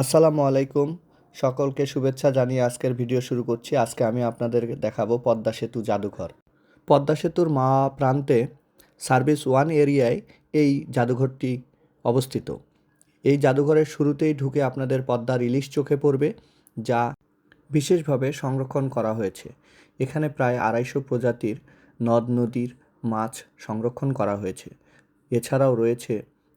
আসসালামু আলাইকুম। সকলকে শুভেচ্ছা জানিয়ে আজকের ভিডিও শুরু করছি। আজকে আমি আপনাদের দেখাবো পদ্মা সেতু জাদুঘর। পদ্মা সেতুর মা প্রান্তে সার্ভিস ওয়ান এরিয়ায় এই জাদুঘরটি অবস্থিত। এই জাদুঘরের শুরুতেই ঢুকে আপনাদের পদ্মার ইলিশ চোখে পড়বে, যা বিশেষভাবে সংরক্ষণ করা হয়েছে। এখানে প্রায় আড়াইশো প্রজাতির নদ, নদীর মাছ সংরক্ষণ করা হয়েছে। এছাড়াও রয়েছে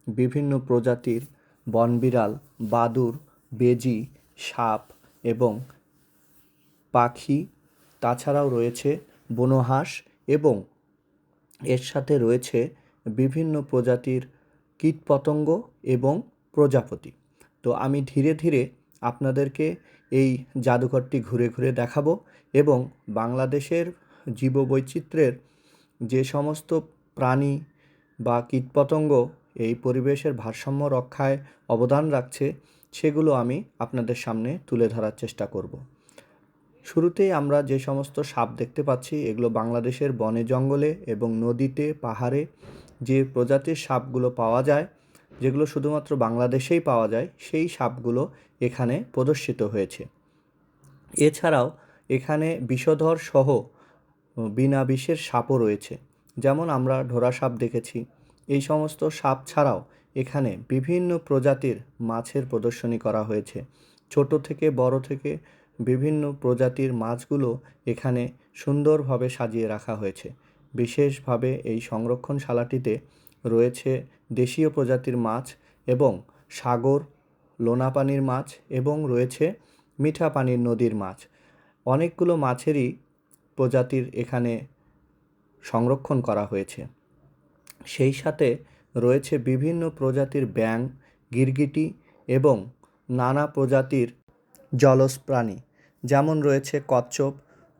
বিভিন্ন প্রজাতির বনবিড়াল বাদুড় বেজি, সাপ এবং পাখি। তাছাড়াও রয়েছে বনহাঁস এবং এর সাথে রয়েছে বিভিন্ন প্রজাতির কীটপতঙ্গ এবং প্রজাপতি। তো আমি ধীরে ধীরে আপনাদেরকে এই জাদুঘরটি ঘুরে ঘুরে দেখাবো এবং বাংলাদেশের জীববৈচিত্র্যের যে সমস্ত প্রাণী বা কীটপতঙ্গ এই পরিবেশের ভারসাম্য রক্ষায় অবদান রাখছে সেগুলো আমি আপনাদের সামনে তুলে ধরার চেষ্টা করব। শুরুতেই আমরা যে সমস্ত সাপ দেখতে পাচ্ছি, এগুলো বাংলাদেশের বনে জঙ্গলে এবং নদীতে, পাহাড়ে যে প্রজাতির সাপগুলো পাওয়া যায়, যেগুলো শুধুমাত্র বাংলাদেশেই পাওয়া যায়, সেই সাপগুলো এখানে প্রদর্শিত হয়েছে। এছাড়াও এখানে বিষধর সহ বিনা বিষের সাপও রয়েছে। যেমন আমরা ঢোরা সাপ দেখেছি, এই সমস্ত সাপ ছাড়াও এখানে বিভিন্ন প্রজাতির মাছের প্রদর্শনী করা হয়েছে। ছোট থেকে বড় থেকে বিভিন্ন প্রজাতির মাছগুলো এখানে সুন্দরভাবে সাজিয়ে রাখা হয়েছে। বিশেষভাবে এই সংরক্ষণশালাটিতে রয়েছে দেশীয় প্রজাতির মাছ এবং সাগর লোনা পানির মাছ এবং রয়েছে মিঠা পানির নদীর মাছ। অনেকগুলো মাছেরই প্রজাতির এখানে সংরক্ষণ করা হয়েছে। সেই সাথে রয়েছে বিভিন্ন প্রজাতির ব্যাঙ, গিরগিটি এবং নানা প্রজাতির জলজ প্রাণী। যেমন রয়েছে কচ্ছপ।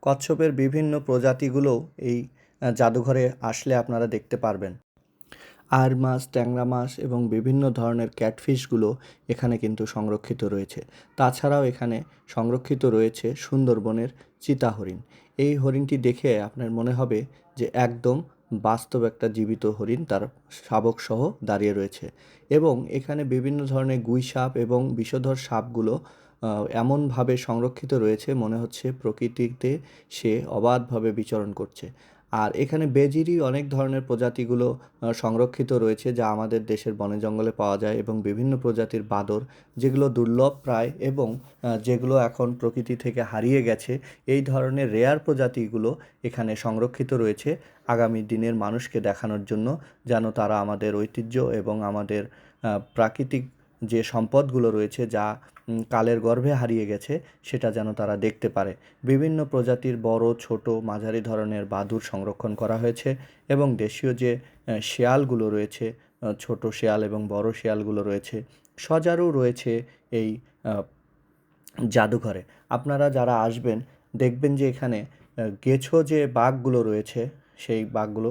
কচ্ছপের বিভিন্ন প্রজাতিগুলোও এই জাদুঘরে আসলে আপনারা দেখতে পারবেন। আর মাছ, ট্যাংরা মাছ এবং বিভিন্ন ধরনের ক্যাটফিশগুলো এখানে কিন্তু সংরক্ষিত রয়েছে। তাছাড়াও এখানে সংরক্ষিত রয়েছে সুন্দরবনের চিতা হরিণ এই হরিণটি দেখে আপনার মনে হবে যে একদম বাস্তব একটা জীবিত হরিণ তার শাবক সহ দাঁড়িয়ে রয়েছে। এবং এখানে বিভিন্ন ধরনের গুই সাপ এবং বিষধর সাপগুলো এমনভাবে সংরক্ষিত রয়েছে মনে হচ্ছে প্রকৃতিতে সে অবাধভাবে বিচরণ করছে। আর এখানে বেজিরই অনেক ধরনের প্রজাতিগুলো সংরক্ষিত রয়েছে যা আমাদের দেশের বনে জঙ্গলে পাওয়া যায় এবং বিভিন্ন প্রজাতির বাদর, যেগুলো দুর্লভ প্রায় এবং যেগুলো এখন প্রকৃতি থেকে হারিয়ে গেছে। এই ধরনের রেয়ার প্রজাতিগুলো এখানে সংরক্ষিত রয়েছে আগামী দিনের মানুষকে দেখানোর জন্য, যেন তারা আমাদের ঐতিহ্য এবং আমাদের প্রাকৃতিক যে সম্পদগুলো রয়েছে যা কালের গর্ভে হারিয়ে গেছে, সেটা যেন তারা দেখতে পারে। বিভিন্ন প্রজাতির বড়, ছোট, মাঝারি ধরনের বাদুড় সংরক্ষণ করা হয়েছে এবং দেশীয় যে শেয়ালগুলো রয়েছে ছোট শেয়াল এবং বড় শেয়ালগুলো রয়েছে সজারু রয়েছে এই জাদুঘরে। আপনারা যারা আসবেন, দেখবেন যে এখানে গেছো যে বাঘগুলো রয়েছে, সেই বাঘগুলো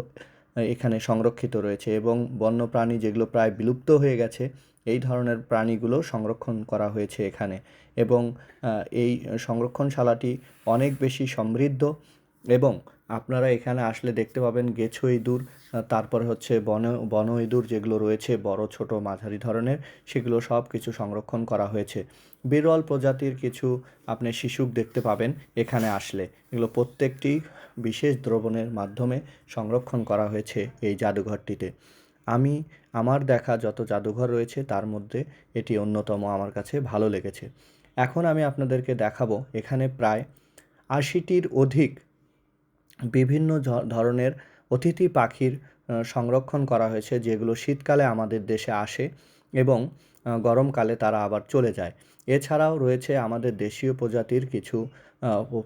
এখানে সংরক্ষিত রয়েছে এবং বন্য প্রাণী যেগুলো প্রায় বিলুপ্ত হয়ে গেছে, এই ধরনের প্রাণীগুলো সংরক্ষণ করা হয়েছে এখানে। এবং এই সংরক্ষণশালাটি অনেক বেশি সমৃদ্ধ এবং আপনারা এখানে আসলে দেখতে পাবেন গেছো ইঁদুর তারপরে হচ্ছে বন বন ইঁদুর যেগুলো রয়েছে, বড়, ছোট, মাঝারি ধরনের, সেগুলো সব কিছু সংরক্ষণ করা হয়েছে। বিরল প্রজাতির কিছু আপনি শিশুক দেখতে পাবেন এখানে আসলে। এগুলো প্রত্যেকটি বিশেষ দ্রবণের মাধ্যমে সংরক্ষণ করা হয়েছে এই জাদুঘরটিতে। আমি, আমার দেখা যত জাদুঘর রয়েছে তার মধ্যে এটি অন্যতম আমার কাছে ভালো লেগেছে। এখন আমি আপনাদেরকে দেখাবো এখানে প্রায় আশিটির অধিক বিভিন্ন ধরনের অতিথি পাখির সংরক্ষণ করা হয়েছে, যেগুলো শীতকালে আমাদের দেশে আসে এবং গরমকালে তারা আবার চলে যায়। এছাড়াও রয়েছে আমাদের দেশীয় প্রজাতির কিছু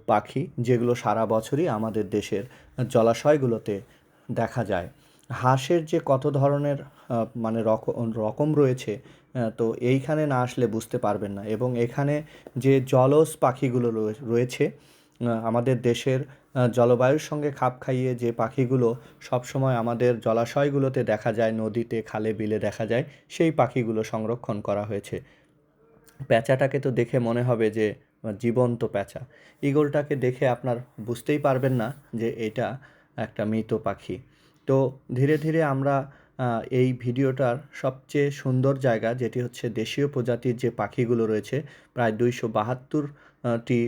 পাখি, যেগুলো সারা বছরই আমাদের দেশের জলাশয়গুলোতে দেখা যায়। হাঁসের যে কত ধরনের মানে রকম রয়েছে তো এইখানে না আসলে বুঝতে পারবেন না এবং এখানে যে জলজ পাখিগুলো রয়ে- রয়েছে আমাদের দেশের জলবায়ুর সঙ্গে খাপ খাইয়ে যে পাখিগুলো সবসময় আমাদের জলাশয়গুলোতে দেখা যায়, নদীতে, খালে, বিলে দেখা যায়, সেই পাখিগুলো সংরক্ষণ করা হয়েছে। প্যাঁচাটাকে তো দেখে মনে হবে যে, জীবন্ত প্যাঁচা। ঈগলটাকে দেখে আপনার বুঝতেই পারবেন না যে এটা একটা মৃত পাখি। তো ধীরে ধীরে আমরা এই ভিডিওটার সবচেয়ে সুন্দর জায়গা যেটি হচ্ছে দেশীয় প্রজাতির যে পাখিগুলো রয়েছে, প্রায় দুইশো বাহাত্তরটি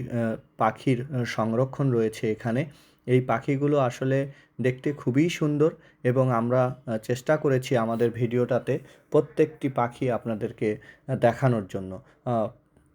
পাখির সংরক্ষণ রয়েছে এখানে। এই পাখিগুলো আসলে দেখতে খুবই সুন্দর এবং আমরা চেষ্টা করেছি আমাদের ভিডিওটাতে প্রত্যেকটি পাখি আপনাদেরকে দেখানোর জন্য।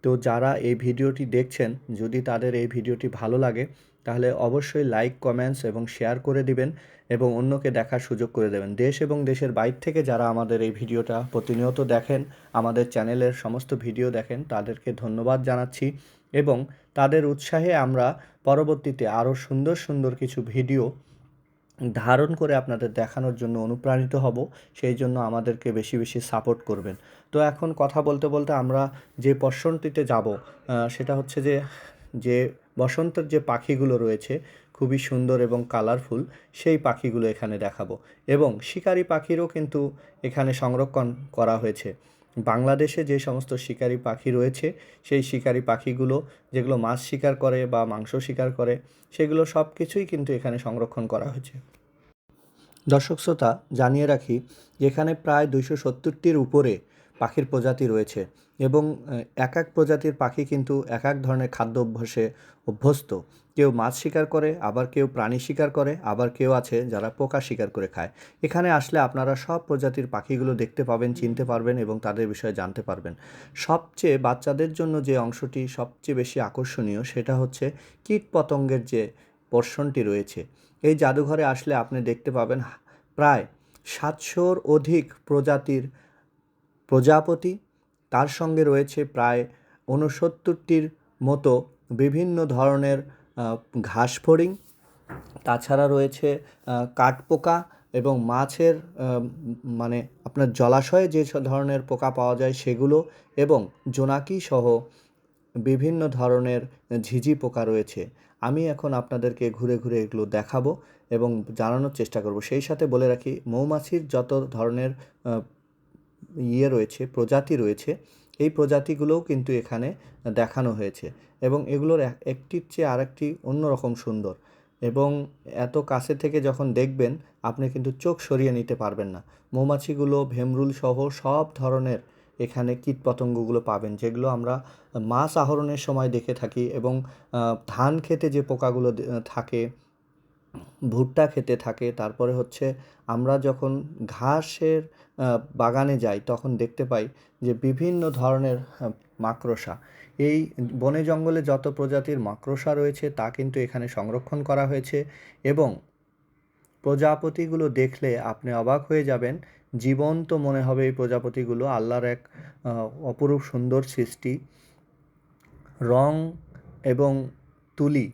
তো যারা এই ভিডিওটি দেখছেন, যদি তাদের এই ভিডিওটি ভালো লাগে তাহলে অবশ্যই লাইক কমেন্টস এবং শেয়ার করে দিবেন এবং অন্যকে দেখার সুযোগ করে দেবেন। দেশ এবং দেশের বাইর থেকে যারা আমাদের এই ভিডিওটা প্রতিনিয়ত দেখেন, আমাদের চ্যানেলের সমস্ত ভিডিও দেখেন, তাদেরকে ধন্যবাদ জানাচ্ছি এবং তাদের উৎসাহে আমরা পরবর্তীতে আরও সুন্দর সুন্দর কিছু ভিডিও ধারণ করে আপনাদের দেখানোর জন্য অনুপ্রাণিত হব, সেই জন্য আমাদেরকে বেশি বেশি সাপোর্ট করবেন। তো এখন কথা বলতে বলতে আমরা যে পর্ষণটিতে যাব সেটা হচ্ছে যে যে বসন্তের যে পাখিগুলো রয়েছে, খুবই সুন্দর এবং কালারফুল সেই পাখিগুলো এখানে দেখাবো। এবং শিকারি পাখিরও কিন্তু এখানে সংরক্ষণ করা হয়েছে। বাংলাদেশে যে সমস্ত শিকারি পাখি রয়েছে, সেই শিকারি পাখিগুলো, যেগুলো মাছ শিকার করে বা মাংস শিকার করে, সেগুলো সব কিছুই কিন্তু এখানে সংরক্ষণ করা হয়েছে। দর্শক শ্রোতা, জানিয়ে রাখি এখানে প্রায় দুইশো সত্তরটির উপরে পাখির প্রজাতি রয়েছে এবং এক এক প্রজাতির পাখি কিন্তু এক এক ধরনের খাদ্য অভ্যাসে অভ্যস্ত। কেউ মাছ শিকার করে, আবার কেউ প্রাণী শিকার করে, আবার কেউ আছে যারা পোকা শিকার করে খায়। এখানে আসলে আপনারা সব প্রজাতির পাখিগুলো দেখতে পাবেন, চিনতে পারবেন এবং তাদের বিষয়ে জানতে পারবেন। সবচেয়ে বাচ্চাদের জন্য যে অংশটি সবচেয়ে বেশি আকর্ষণীয় সেটা হচ্ছে কীট পতঙ্গের যে পোর্শনটি রয়েছে। এই জাদুঘরে আসলে আপনি দেখতে পাবেন প্রায় সাতশোর অধিক প্রজাতির প্রজাপতি তার সঙ্গে রয়েছে প্রায় ঊনসত্তরটির মতো বিভিন্ন ধরনের আহ, ঘাস ফড়িং তাছাড়া রয়েছে কাঠপোকা এবং মাছের মানে আপনার জলাশয়ে যে ধরনের পোকা পাওয়া যায় সেগুলো এবং জোনাকি সহ বিভিন্ন ধরনের ঝিঝি পোকা রয়েছে। আমি এখন আপনাদেরকে ঘুরে ঘুরে এগুলো দেখাবো এবং জানানোর চেষ্টা করব। সেই সাথে বলে রাখি মৌমাছির যত ধরনের ইয়ে রয়েছে, প্রজাতি রয়েছে, এই প্রজাতিগুলোও কিন্তু এখানে দেখানো হয়েছে এবং এগুলোর এক- একটির চেয়ে আরেকটি অন্যরকম সুন্দর এবং এত কাছে থেকে যখন দেখবেন, আপনি কিন্তু চোখ সরিয়ে নিতে পারবেন না। মৌমাছিগুলো, ভেমরুল সহ সব ধরনের এখানে কীটপতঙ্গগুলো পাবেন, যেগুলো আমরা মাছ আহরণের সময় দেখে থাকি এবং ধান খেতে যে পোকাগুলো থাকে, ভুট্টা খেতে থাকে, তারপরে হচ্ছে আমরা যখন ঘাসের বাগানে যাই, তখন দেখতে পাই যে বিভিন্ন ধরনের মাকড়সা। এই বনে জঙ্গলে যত প্রজাতির মাকড়সা রয়েছে, তা কিন্তু এখানে সংরক্ষণ করা হয়েছে এবং প্রজাপতিগুলো দেখলে আপনি অবাক হয়ে যাবেন, জীবন্ত মনে হবে এই প্রজাপতিগুলো। আল্লাহর এক অপরূপ সুন্দর সৃষ্টি। রং এবং তুলি,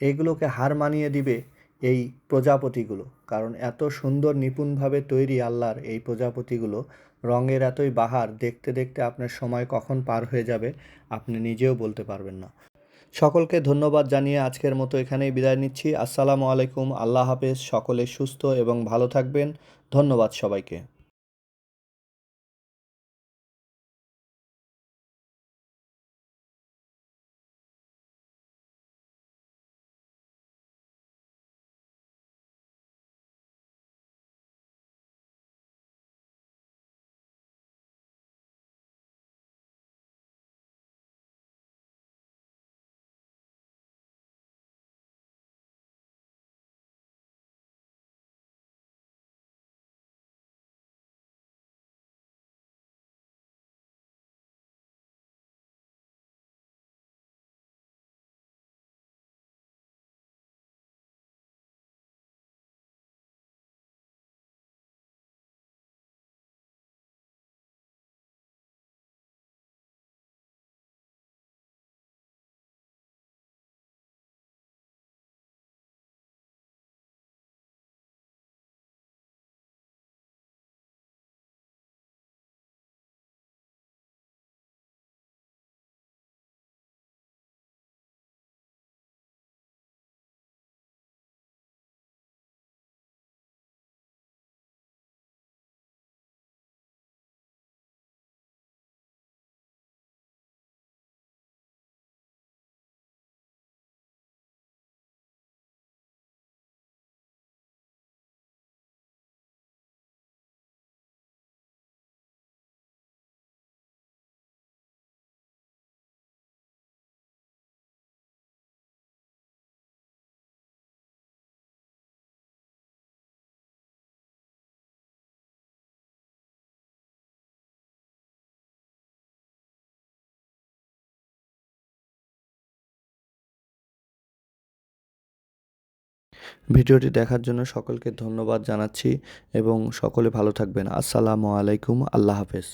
এগুলোকে হার মানিয়ে দিবে এই প্রজাপতিগুলো। কারণ এত সুন্দর নিপুণভাবে তৈরি আল্লাহর এই প্রজাপতিগুলো। রঙের এতই বাহার, দেখতে দেখতে আপনার সময় কখন পার হয়ে যাবে আপনি নিজেও বলতে পারবেন না। সকলকে ধন্যবাদ জানিয়ে আজকের মতো এখানেই বিদায় নিচ্ছি। আসসালামু আলাইকুম, আল্লাহ হাফেজ, সকলে সুস্থ এবং ভালো থাকবেন। ধন্যবাদ সবাইকে। ভিডিওটি দেখার জন্য সকলকে ধন্যবাদ জানাচ্ছি এবং সকলে ভালো থাকবেন। আসসালামু আলাইকুম। আল্লাহ হাফেজ।